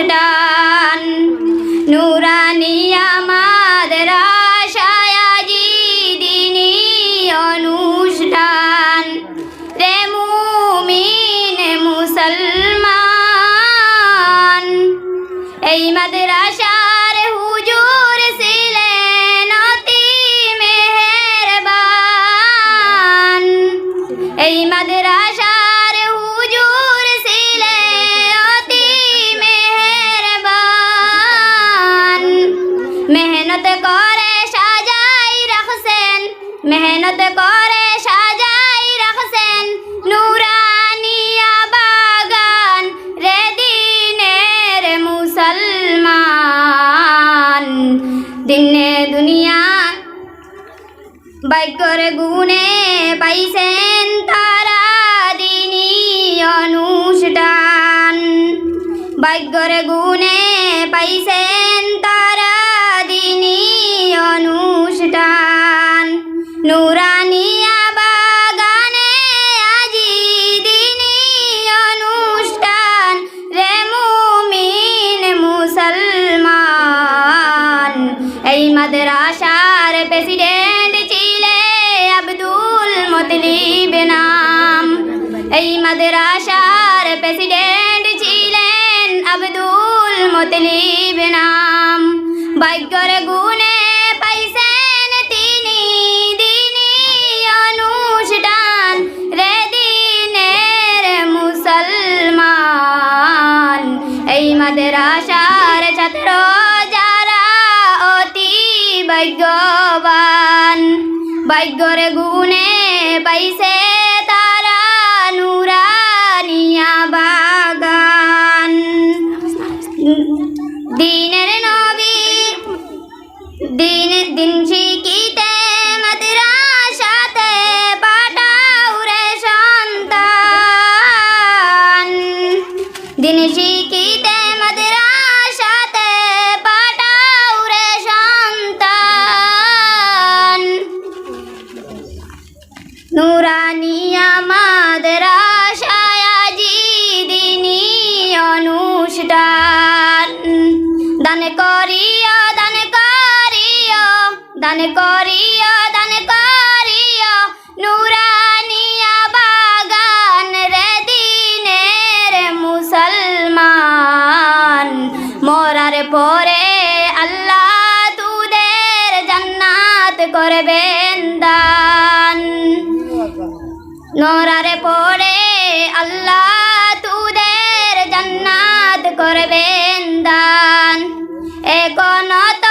অনুষ্ঠান নুরানি আমাদের আশায় আজি দিনী অনুষ্ঠান। রে মুমিন মুসলমান। এই মেহেরবান। এই মাদ্রাসার মেহনত করে সাজাই রাখছেন, মেহনত করে সাজাই রাখছেন। নুরানিয়া বাগান রে দিনের মুসলমান। দিনে দুনিয়া বাইকর গুণে পাইছেন তারা দিনী অনুষ্ঠান ভাগ্যর গুনে পাইছেন এই মাদ্রাসার প্রেসিডেন্ট ছিলেন আব্দুল মতলিব নাম। ভাগ্যর গুণে পাইছেন তিনি দিনের মুসলমান। এই মাদ্রাসার ছাত্র যারা অতি ভাগ্যবান। ভাগ্যর গুণে পাইছে দিন দিন শিখিতে মাদ্রাসাতে পাঠাও রে সন্তান। দিন শিখিতে মাদ্রাসাতে পাঠাও রে সন্তান। নুরানিয়া দান করিয়া দান করিয়া, নুরানিয়া বাগান রে দিনের মুসলমান। মরার পরে আল্লাহ তুদের জান্নাত করবেন দান। নরার পরে আল্লাহ তুদের জান্নাত করবেন দান। এখনও তো